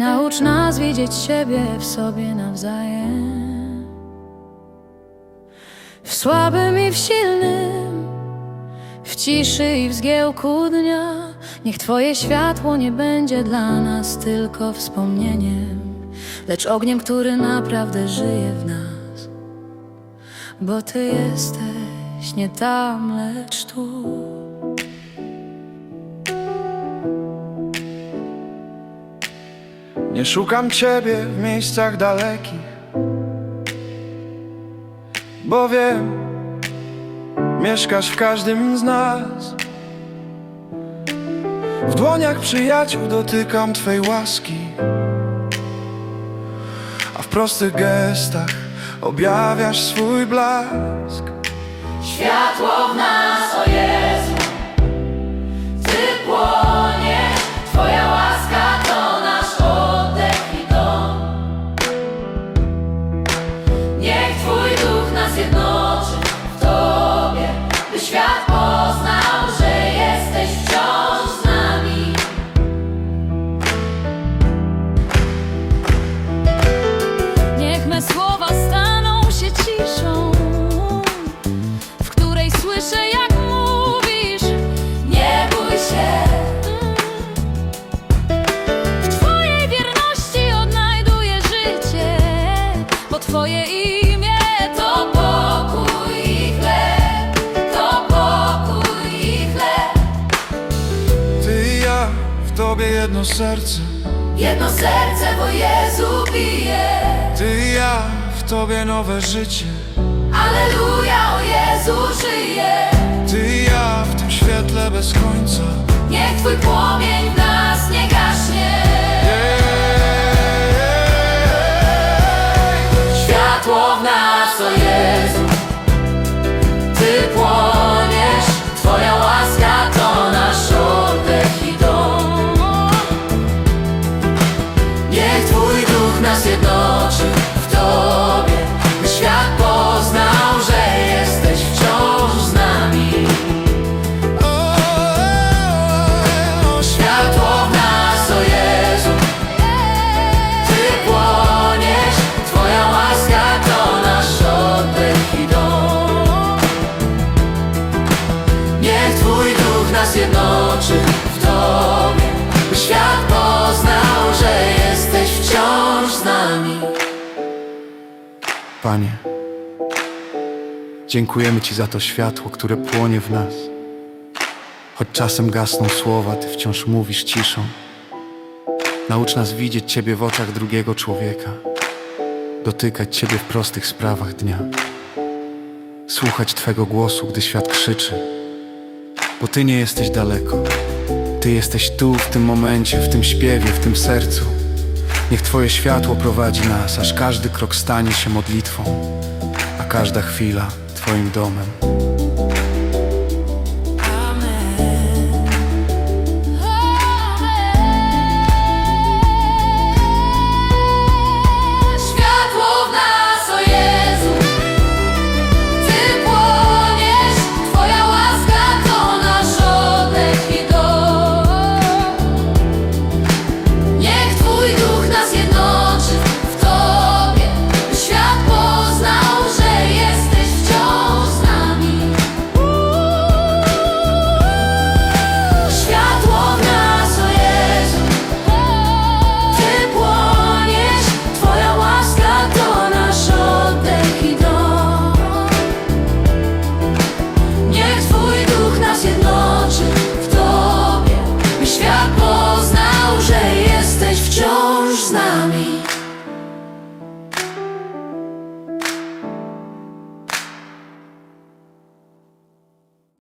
Naucz nas widzieć siebie w sobie nawzajem. W słabym i w silnym, w ciszy i w zgiełku dnia. Niech Twoje światło nie będzie dla nas tylko wspomnieniem, lecz ogniem, który naprawdę żyje w nas. Bo Ty jesteś nie tam, lecz tu. Nie szukam ciebie w miejscach dalekich, bo wiem, mieszkasz w każdym z nas. W dłoniach przyjaciół dotykam Twej łaski, a w prostych gestach objawiasz swój blask. Światło w nas, o Jezu. Ty płoniesz Twoja łaska to nasz oddech i dom. Niech Twój duch nas jednoczy w Tobie By świat Twoje imię to pokój i chleb, to pokój i chleb. Ty i ja, w Tobie jedno serce. Jedno serce, bo Jezu bije. Ty i ja, w Tobie nowe życie. Aleluja, o Jezu żyje. Ty i ja, w tym świetle bez końca. Niech Twój płomień nas jednoczy w Tobie By świat poznał, że jesteś wciąż z nami Panie, dziękujemy Ci za to światło, które płonie w nas. Choć czasem gasną słowa, Ty wciąż mówisz ciszą. Naucz nas widzieć Ciebie w oczach drugiego człowieka, dotykać Ciebie w prostych sprawach dnia, słuchać Twego głosu, gdy świat krzyczy, bo Ty nie jesteś daleko. Ty jesteś tu, w tym momencie, w tym śpiewie, w tym sercu. Niech Twoje światło prowadzi nas, aż każdy krok stanie się modlitwą, a każda chwila Twoim domem. me.